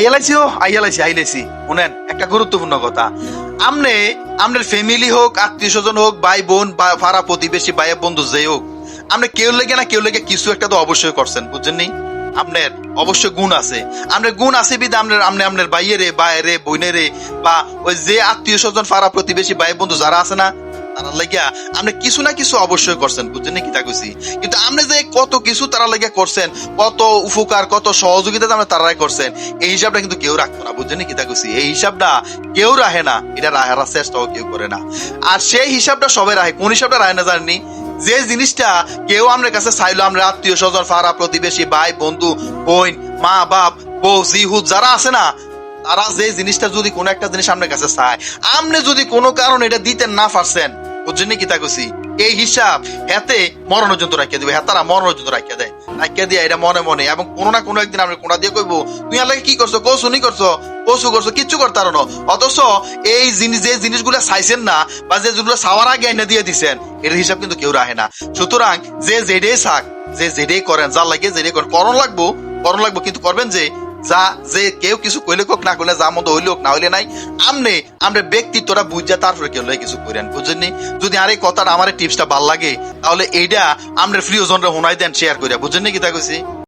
আইয়ালাইছি ও আইয়ালাইছি আইলাইছি শুনেন, একটা গুরুত্বপূর্ণ কথা। আমনে, আমনের ফ্যামিলি হোক, আত্মীয় স্বজন হোক, ভাই, বোন, বা ফারা প্রতিবেশী ভাই বন্ধু যে হোক আপনি কেউ লেগে না, কেউ লেগে কিছু একটা তো অবশ্যই করছেন, বুঝছেন নি? আপনার অবশ্যই গুণ আছে। আপনার গুণ আছে বিধে আপনার আপনি আপনার বাইরে বাইরে বইনেরে বা ওই যে আত্মীয় স্বজন ফারা প্রতিবেশী, ভাই, বন্ধু, যারা আছে না তারা লাগিয়া আপনি কিছু না কিছু অবশ্যই করছেন, বুঝছেন তা কইছি? কিন্তু আপনি যে কত কিছু তারা লাগিয়া করছেন, কত উপকার, কত সহযোগিতা তারাই করছেন, এই হিসাবটা কিন্তু কেউ রাখতো না, বুঝছেন তা কইছি? এই হিসাবটা কেউ না, এটা চেষ্টাও কেউ করে না। আর সেই হিসাবটা সবাই রাখে, কোন হিসাবটা না জানি যে জিনিসটা কেউ আমার কাছে চাইলো আমরা আত্মীয় স্বজন ফারা প্রতিবেশী, ভাই, বন্ধু, বোন, মা, বাপ, বউ জিহুদ যারা আছে না তারা যে জিনিসটা যদি কোনো একটা জিনিস আপনার কাছে চায় আপনি যদি কোনো কারণ এটা দিতে না পারছেন, বুঝছেন কি তা কইছি? এই হিসাব হেতে মরণ পর্যন্ত রাখিয়া দিবে, হেতারা মরণ পর্যন্ত রাখিয়া দেয়। রাখিয়া দিয়ে এটা মনে মনে, এবং কোনো না কোনো একদিন আমরা কোনা দিয়ে কইবো, তুই আলাকে কি করছ? কৌশু নি করছ? কৌশু করছ? কিচ্ছু করতে পারো অথচ এই জিনিস যে জিনিসগুলো চাইছেন না, বা যে যেগুলো চাওয়ার আগে এনে দিয়ে দিছেন, এর হিসাব কিন্তু কেউ রাখে না। সুতরাং যে যেটাই থাক যে যেটাই করেন যা লাগে যেটাই করেন, করণ লাগবো করণ লাগবো, কিন্তু করবেন যে যা, যে কেউ কিছু কইলে কোক না কইলে যা মতো হইলে হোক, না হইলে নাই, আমনে আমরা ব্যক্তিত্বটা বুঝা তারপরে কেউ কিছু করেন বুঝেননি? যদি আর এই কথাটা আমার টিপসটা ভালো লাগে, তাহলে এইটা আমরা প্রিয়জনরা হোনাই দেন শেয়ার করিয়া বুঝেননি কি তা কইছি?